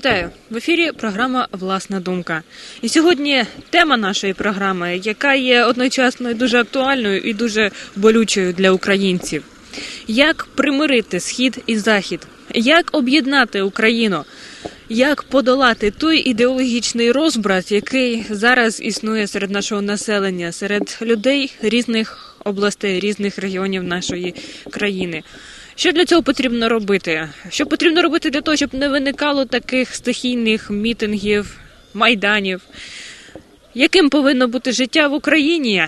Вітаю в ефірі. Програма Власна думка. І сьогодні тема нашої програми, яка є одночасно дуже актуальною і дуже болючою для українців. Як примирити схід і захід? Як об'єднати Україну? Як подолати той ідеологічний розбрат, який зараз існує серед нашого населення, серед людей різних областей, різних регіонів нашої країни? Що для цього потрібно робити? Що потрібно робити для того, щоб не виникало таких стихійних мітингів, майданів? Яким повинно бути життя в Україні?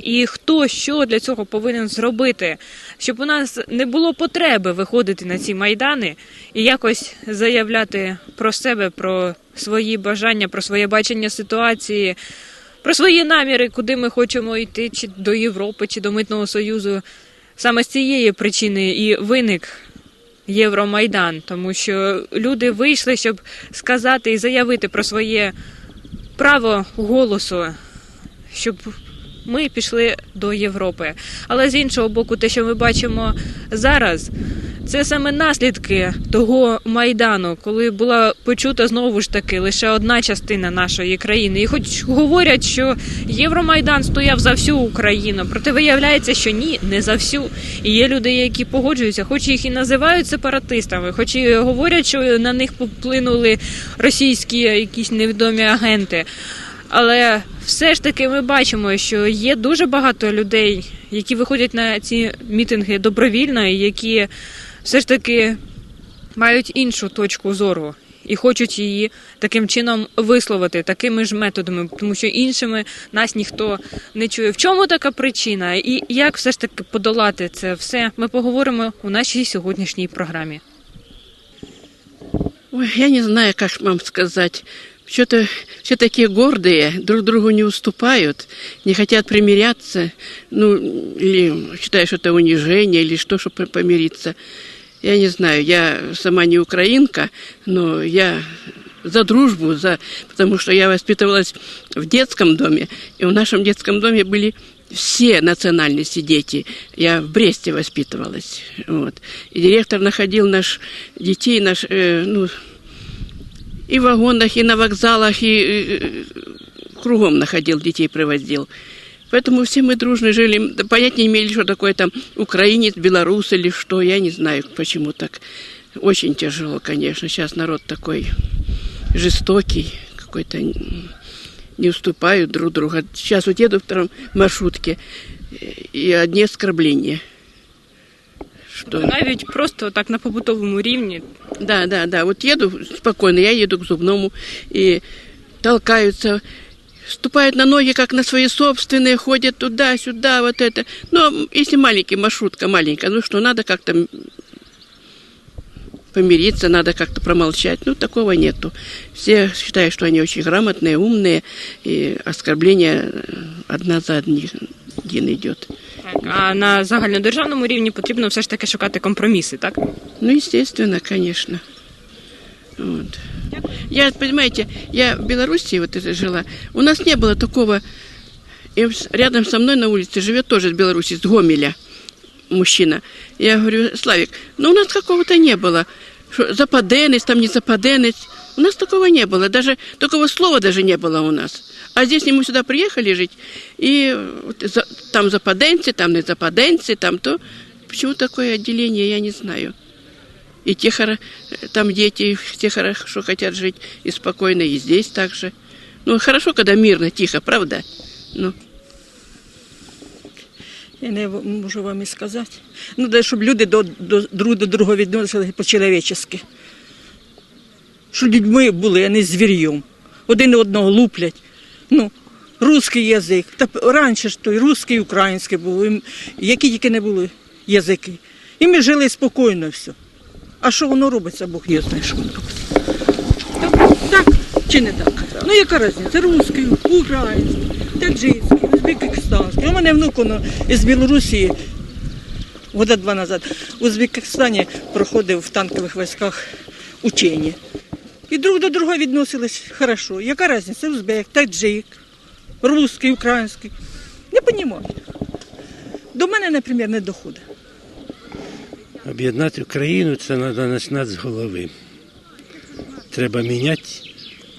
І хто що для цього повинен зробити, щоб у нас не було потреби виходити на ці майдани і якось заявляти про себе, про свої бажання, про своє бачення ситуації, про свої наміри, куди ми хочемо йти, чи до Європи, чи до Митного Союзу. Саме з цієї причини і виник Євромайдан, тому що люди вийшли, щоб сказати і заявити про своє право голосу, щоб ми пішли до Європи. Але з іншого боку, те, що ми бачимо зараз, це саме наслідки того майдану, коли була почута знову ж таки лише одна частина нашої країни. І хоч говорять, що Євромайдан стояв за всю Україну, проте виявляється, що ні, не за всю. І є люди, які погоджуються, хоч їх і називають сепаратистами, хоч і говорять, що на них поплинули російські якісь невідомі агенти. Але все ж таки ми бачимо, що є дуже багато людей, які виходять на ці мітинги добровільно, які все ж таки мають іншу точку зору і хочуть її таким чином висловити, такими ж методами, тому що іншими нас ніхто не чує. В чому така причина? І як все ж таки подолати це все? Ми поговоримо у нашій сьогоднішній програмі. Ой, я не знаю, как вам сказать. Что-то все такие гордые, друг другу не уступают, не хотят примиряться, ну, или считают, что это унижение, или что, чтобы помириться. Я не знаю, я сама не украинка, но я за дружбу, за, потому что я воспитывалась в детском доме, и в нашем детском доме были все национальности дети. Я в Бресте воспитывалась. Вот. И директор находил наш детей, наш, э, ну, и в вагонах, и на вокзалах, и э, кругом находил детей, привозил. Поэтому все мы дружно жили. Да Понять не имели, что такое там украинец, белорус или что. Я не знаю, почему так. Очень тяжело, конечно. Сейчас народ такой жестокий, какой-то м, не уступают друг друга. Сейчас вот еду в втором маршрутке, э, и одни оскорбления. Что... Навіть просто так на побутовому рівні Да, да, да. Вот еду спокойно, я еду к зубному, и толкаются, ступают на ноги, как на свои собственные, ходят туда-сюда, вот это. Но если маленький, маршрутка маленькая, ну что, надо как-то м, помириться, надо как-то промолчать. Ну, такого нету. Все считают, что они очень грамотные, умные, и оскорбление э, одна за одни- один идет. Так, а на загальнодержавному рівні потрібно все ж таки шукати компроміси, так? Ну, естественно, конечно. Вот. Я, понимаете, я в Белоруссии вот это жила. У нас не было такого... И с- рядом со мной на улице живет тоже из Беларуси, с Гомеля мужчина. Я говорю, Славик, ну у нас какого-то не было. Что, западенец, там не западенец. У нас такого не было. Даже такого слова даже не было у нас. А здесь мы сюда приехали жить, и вот за- там западенцы, там не западенцы, там то. Почему такое отделение, я не знаю. И те, там дети, те хорошо хотят жить и спокойно, и здесь также. Ну, хорошо, когда мирно, тихо, правда? Ну, Я не можу вам і сказати. Ну, де, щоб люди до, до, друг до другого відносили по-чоловічески. Щоб людьми були, а не звір'єм. Один одного луплять. Ну, русський язик. Та раніше ж то і русський, український був, і які тільки не були язики. І ми жили спокійно все. А що воно робиться, Бог є знає, що воно робиться. Так чи не так? Ну яка різниця? Русський, український, таджикський, узбекистанський. У мене внук воно із Білорусі года два назад в Узбекистані проходив в танкових військах учення. І друг до друга відносились хорошо. Яка різниця? Узбек, таджик, русський, український. Не розумію. До мене, наприклад, не доходить. Об'єднати Україну це треба починати з голови. треба міняти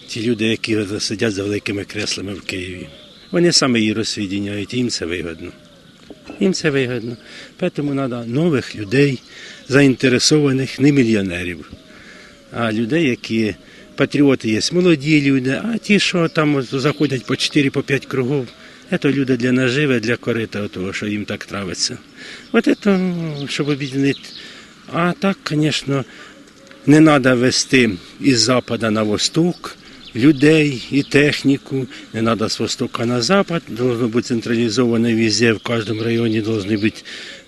ті люди, які сидять за великими креслами в Києві. Вони саме її розсвідіняють, і їм це вигодно. Їм це вигодно. Тому треба нових людей, заінтересованих, не мільйонерів, а людей, які патріоти є, молоді люди, а ті, що там заходять по 4-5 кругів, це люди для наживи, для корита, того, що їм так травиться. От це, щоб об'єднати. А так, звісно, не треба вести із запада на восток людей і техніку. Не треба з востока на запад. Должно бути централізовано везде, в кожному районі должна бути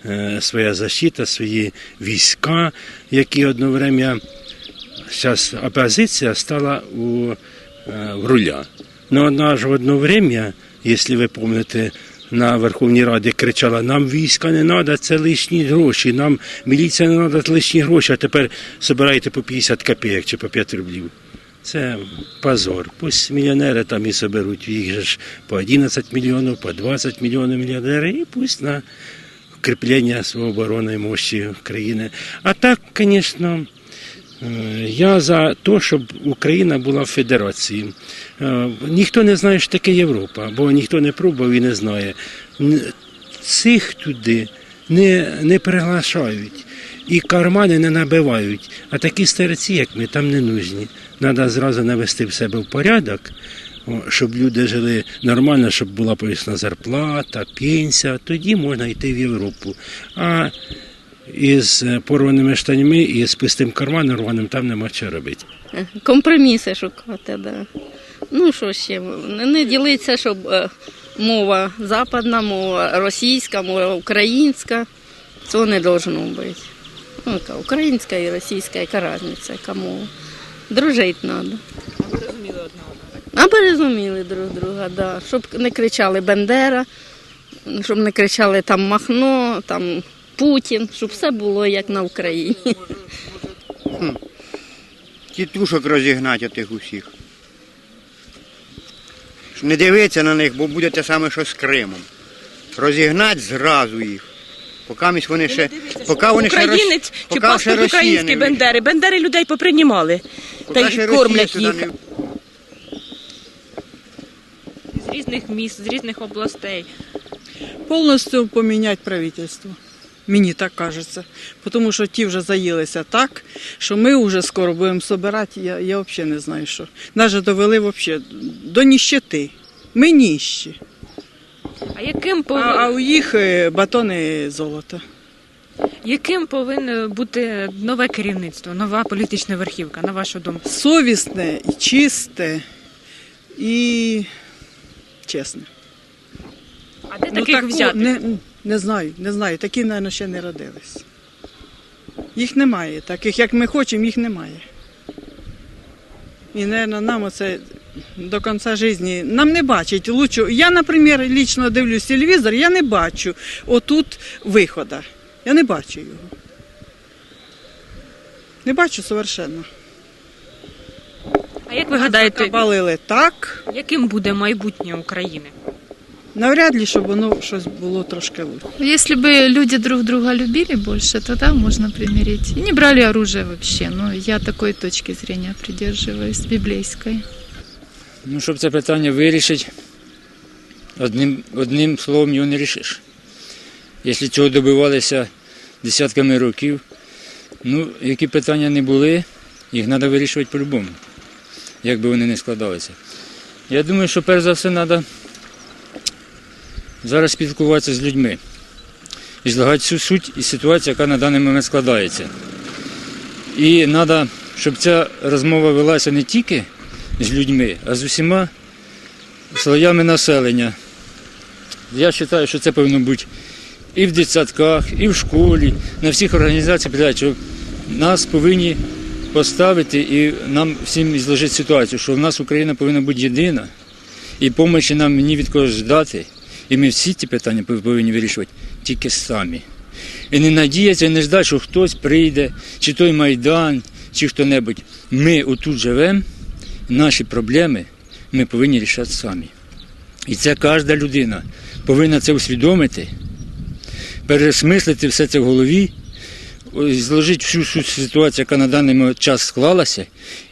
е, своя защита, свої війська, які одно время зараз опозиція стала у, е, в руля. Но одна ж в одно время, якщо ви пам'ятаєте, на Верховній Раді кричала, нам війська не треба, це лишні гроші, нам міліція не треба, це лишні гроші, а тепер збирайте по 50 копійок чи по 5 рублів. Це позор. Пусть мільйонери там і соберуть, їх же ж по 11 мільйонів, по 20 мільйонів мільйонери, і пусть на укріплення своєї оборонної мощі країни. А так, звісно, Я за те, щоб Україна була в федерації. Е, Ніхто не знає, що таке Європа, бо ніхто не пробував і не знає. Цих туди не, не приглашають і кармани не набивають. А такі старці, як ми, там не нужні. Треба зразу навести в себе в порядок, щоб люди жили нормально, щоб була повісна зарплата, пенсія, тоді можна йти в Європу. А із е, порваними штаньми і з пустим карманом рваним там нема що робити. Компроміси шукати, да. Ну що ще, не, ділиться, щоб е, мова западна, мова російська, мова українська. Цього не должно бути. Ну, яка українська і російська, яка різниця, яка мова. Дружити треба. Аби розуміли друг друга, да. щоб не кричали Бендера, щоб не кричали там Махно, там Путін, щоб все було як на Україні. тітушок розігнати тих усіх. Не дивитися на них, бо буде те саме, що з Кримом. Розігнати зразу їх. Поки вони ще. Поки вони ще Українець Рос- чи поки ще паспорт Росія український не. Бендери. Бендери людей поприймали та й ще Росія кормлять сюди їх. не- З різних міст, з різних областей. Повністю поміняти правительство. Мені так кажеться. Тому що ті вже заїлися так, що ми вже скоро будемо збирати, я, я взагалі не знаю що. Навіть довели вообще до ніщети. Ми ніщі. А яким пов... а у їх е, батони золота. яким повинно бути нове керівництво, нова політична верхівка, на вашу думку? Совісне, і чисте і чесне. А де Ну, таку- взяти? Не, не знаю, не знаю. Такі, мабуть, ще не родились. Їх немає. Таких, як ми хочемо, їх немає. І, мабуть, нам оце до кінця життя нам не бачить лучше. Я, наприклад, лічно дивлюсь телевізор, я не бачу отут виходу. Я не бачу його. Не бачу совершенно. А як ви гадаєте, так. яким буде майбутнє України? Навряд ли, щоб воно щось було трошки лучше. Если бы люди друг друга любили больше, тогда можно примирить. И не брали оружие вообще. Но я такой точки зрения придерживаюсь, библейской. Ну, щоб це питання вирішити, одним, одним словом його не рішиш. Якщо цього добивалися десятками років, ну, які питання не були, їх треба вирішувати по-любому, як би вони не складалися. Я думаю, що перш за все треба зараз спілкуватися з людьми і злагати всю суть і ситуацію, яка на даний момент складається. І треба, щоб ця розмова велася не тільки з людьми, а з усіма слоями населення. Я вважаю, що це повинно бути і в дитсадках, і в школі, на всіх організаціях, що нас повинні поставити і нам всім зложити ситуацію, що в нас Україна повинна бути єдина, і допомоги нам ні від кого ждати. І ми всі ці питання повинні вирішувати тільки самі. І не надіятися, і не ждати, що хтось прийде, чи той Майдан, чи хто-небудь. Ми отут живемо, наші проблеми ми повинні рішати самі. І це кожна людина повинна це усвідомити, пересмислити все це в голові, зложити всю всю ситуацію, яка на даний час склалася,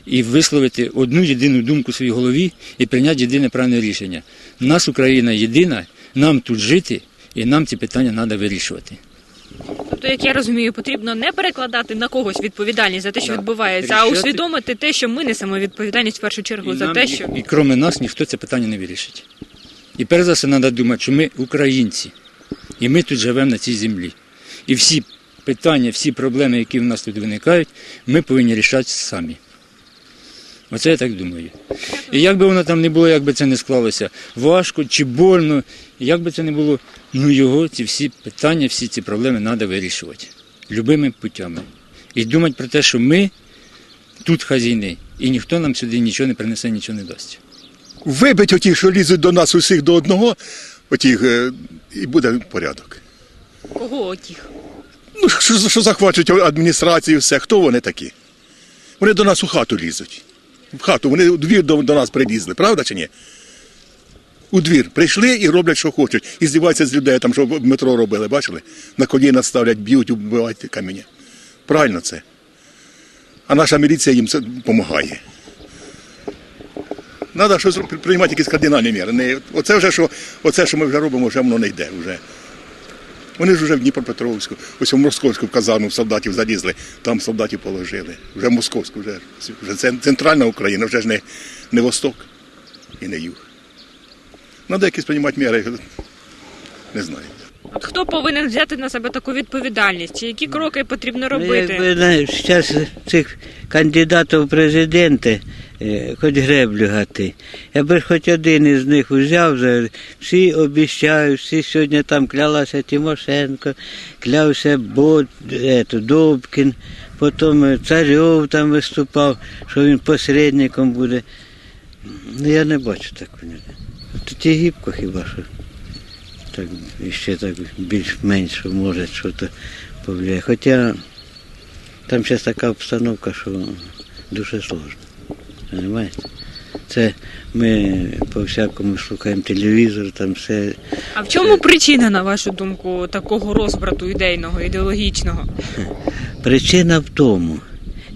і висловити одну єдину думку в своїй голові і прийняти єдине правильне рішення. Нас Україна єдина, нам тут жити, і нам ці питання треба вирішувати. Тобто, як я розумію, потрібно не перекладати на когось відповідальність за те, що Да. відбувається, а усвідомити те, що ми несемо відповідальність в першу чергу І за нам, те, і- що І крім нас ніхто це питання не вирішить. І перш за все треба думати, що ми українці, і ми тут живемо на цій землі. І всі питання, всі проблеми, які в нас тут виникають, ми повинні рішати самі. Оце я так думаю. І як би воно там не було, як би це не склалося, важко чи больно, як би це не було, ну його, ці всі питання, всі ці проблеми треба вирішувати. Любими путями. І думати про те, що ми тут хазійни, і ніхто нам сюди нічого не принесе, нічого не дасть. Вибить оті, що лізуть до нас усіх до одного, отіх, е, і буде порядок. кого отіх? Ну, що, що захвачують адміністрацію, все, хто вони такі? Вони до нас у хату лізуть. В хату, вони у двір до, до нас прилізли, правда чи ні? У двір прийшли і роблять, що хочуть. І здіваються з людей, там, що в метро робили, бачили? На коліна ставлять, б'ють, вбивають каміння. Правильно це. А наша міліція їм це допомагає. Треба щось приймати якісь кардинальні міри. Не, оце, вже, що, оце, що ми вже робимо, вже воно не йде. Вже. Вони ж вже в Дніпропетровську, ось у Московську казарму солдатів залізли, там солдатів положили. Вже в Московську, вже, вже центральна Україна, вже ж не, не Восток і не Юг. Треба якісь приймати міри, не знаю. От хто повинен взяти на себе таку відповідальність? Чи які кроки потрібно Ну, робити? знаєш, зараз цих кандидатів в президенти хоч греблю гати. Якби ж хоч один із них взяв, всі обіцяють, всі сьогодні там клялася Тимошенко, клявся Бот, ето, Добкін, потім е, Царьов там виступав, що він посередником буде. Ну, я не бачу такого. Тут і гібко хіба що. Так, ще так більш-менш може щось повлияє. Хоча там зараз така обстановка, що дуже сложно. Понимаєте? Це ми по всякому слухаємо телевізор, там все. А в чому причина, на вашу думку, такого розбрату ідейного, ідеологічного? Причина в тому,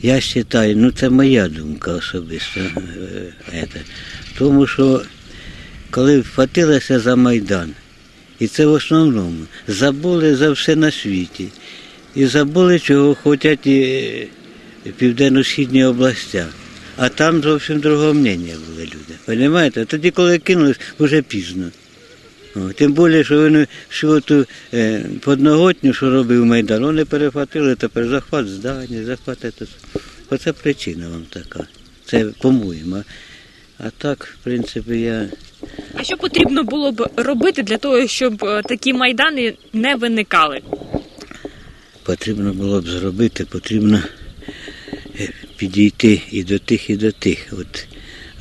я вважаю, ну це моя думка особиста, е, ете, в тому, що коли вхватилися за Майдан, і це в основному, забули за все на світі. І забули, чого хочуть і е, південно-східні областя. А там зовсім другого мнення були люди. Понимаєте? Тоді, коли кинулись, вже пізно. О, тим більше, що вони всю ту е, подноготню, що робив Майдан, вони перехватили тепер захват здання, захват. це. Оце причина вам така. Це по-моєму. А так, в принципі, я. А що потрібно було б робити для того, щоб е, такі майдани не виникали? потрібно було б зробити, потрібно підійти і до тих, і до тих. От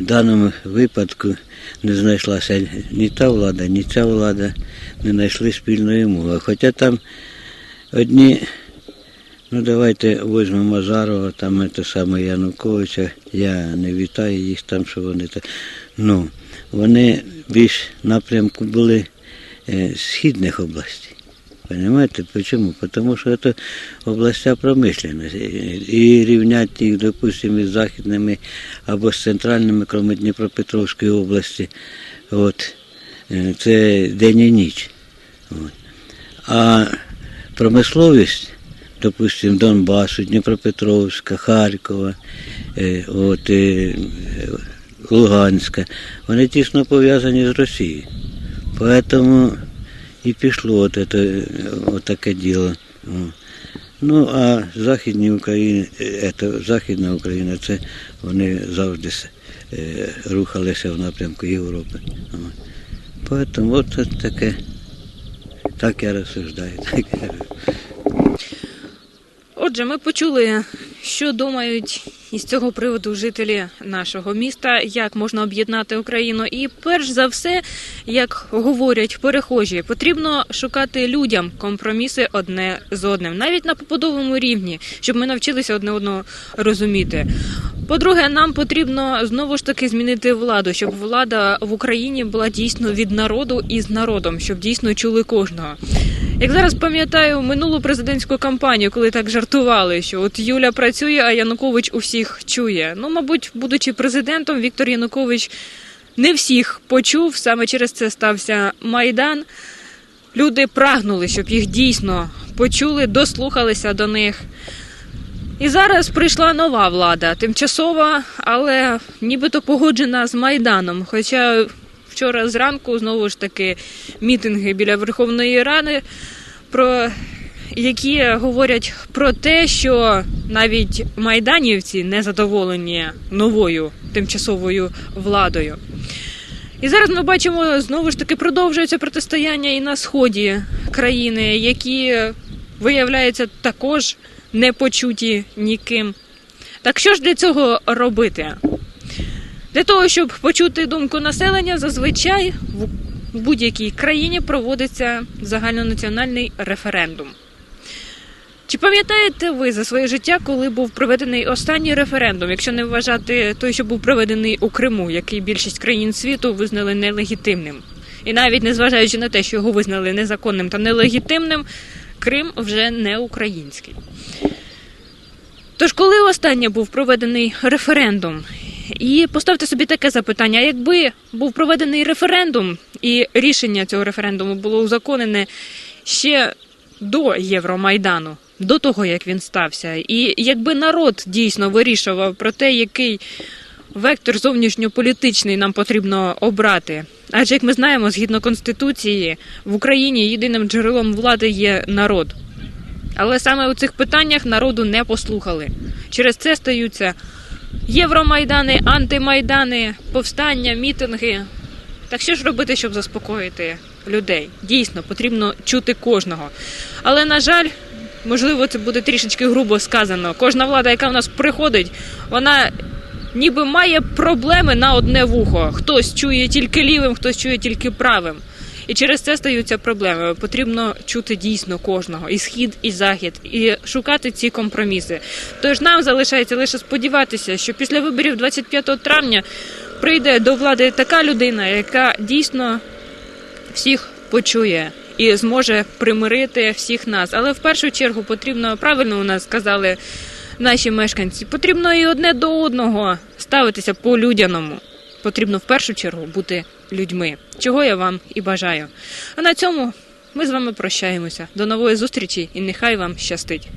в даному випадку не знайшлася ні та влада, ні ця влада не знайшли спільної мови. Хоча там одні, ну давайте візьмемо Азарова, там те саме Януковича, я не вітаю їх там, що вони так. Ну, вони більш напрямку були е, східних областей. Понимаете, почему? Потому что это областя промышленности. И рівнять їх, допустим, із західними або з центральними, крім Дніпропетровської області, от, е, це день і ніч. От. А промисловість, допустим, Донбасу, Дніпропетровська, Харкова, е, от, е, Луганська, вони тісно пов'язані з Росією. Поэтому і пішло от, это, от таке діло. О. Ну, а Західні України, е, это, Західна Україна, це вони завжди с- е, рухалися в напрямку Європи. О. Поэтому от це таке, так я розсуждаю. Так я Отже, ми почули, що думають із цього приводу жителі нашого міста, як можна об'єднати Україну. І перш за все, як говорять перехожі, потрібно шукати людям компроміси одне з одним, навіть на побудовому рівні, щоб ми навчилися одне одного розуміти. По-друге, нам потрібно знову ж таки змінити владу, щоб влада в Україні була дійсно від народу і з народом, щоб дійсно чули кожного. Як зараз пам'ятаю минулу президентську кампанію, коли так жартували, що от Юля працює, а Янукович усіх чує. Ну, мабуть, будучи президентом, Віктор Янукович не всіх почув. Саме через це стався майдан. Люди прагнули, щоб їх дійсно почули, дослухалися до них. І зараз прийшла нова влада, тимчасова, але нібито погоджена з Майданом. Хоча вчора зранку знову ж таки мітинги біля Верховної Ради, про які говорять про те, що навіть майданівці не задоволені новою тимчасовою владою. І зараз ми бачимо знову ж таки продовжується протистояння і на сході країни, які виявляються також не почуті ніким. Так що ж для цього робити? Для того, щоб почути думку населення, зазвичай в будь-якій країні проводиться загальнонаціональний референдум. Чи пам'ятаєте ви за своє життя, коли був проведений останній референдум, якщо не вважати той, що був проведений у Криму, який більшість країн світу визнали нелегітимним? І навіть незважаючи на те, що його визнали незаконним та нелегітимним, Крим вже не український. Тож, коли останнє був проведений референдум, і поставте собі таке запитання: якби був проведений референдум, і рішення цього референдуму було узаконене ще до Євромайдану, до того як він стався, і якби народ дійсно вирішував про те, який вектор зовнішньополітичний нам потрібно обрати. Адже як ми знаємо, згідно конституції в Україні єдиним джерелом влади є народ. Але саме у цих питаннях народу не послухали. Через це стаються євромайдани, антимайдани, повстання, мітинги. Так що ж робити, щоб заспокоїти людей? Дійсно, потрібно чути кожного. Але, на жаль, можливо, це буде трішечки грубо сказано. Кожна влада, яка в нас приходить, вона ніби має проблеми на одне вухо. Хтось чує тільки лівим, хтось чує тільки правим. І через це стаються проблеми. Потрібно чути дійсно кожного, і схід, і захід, і шукати ці компроміси. Тож нам залишається лише сподіватися, що після виборів 25 травня прийде до влади така людина, яка дійсно всіх почує і зможе примирити всіх нас. Але в першу чергу потрібно правильно у нас сказали наші мешканці. Потрібно і одне до одного ставитися по людяному. Потрібно в першу чергу бути людьми, чого я вам і бажаю. А на цьому ми з вами прощаємося. До нової зустрічі і нехай вам щастить.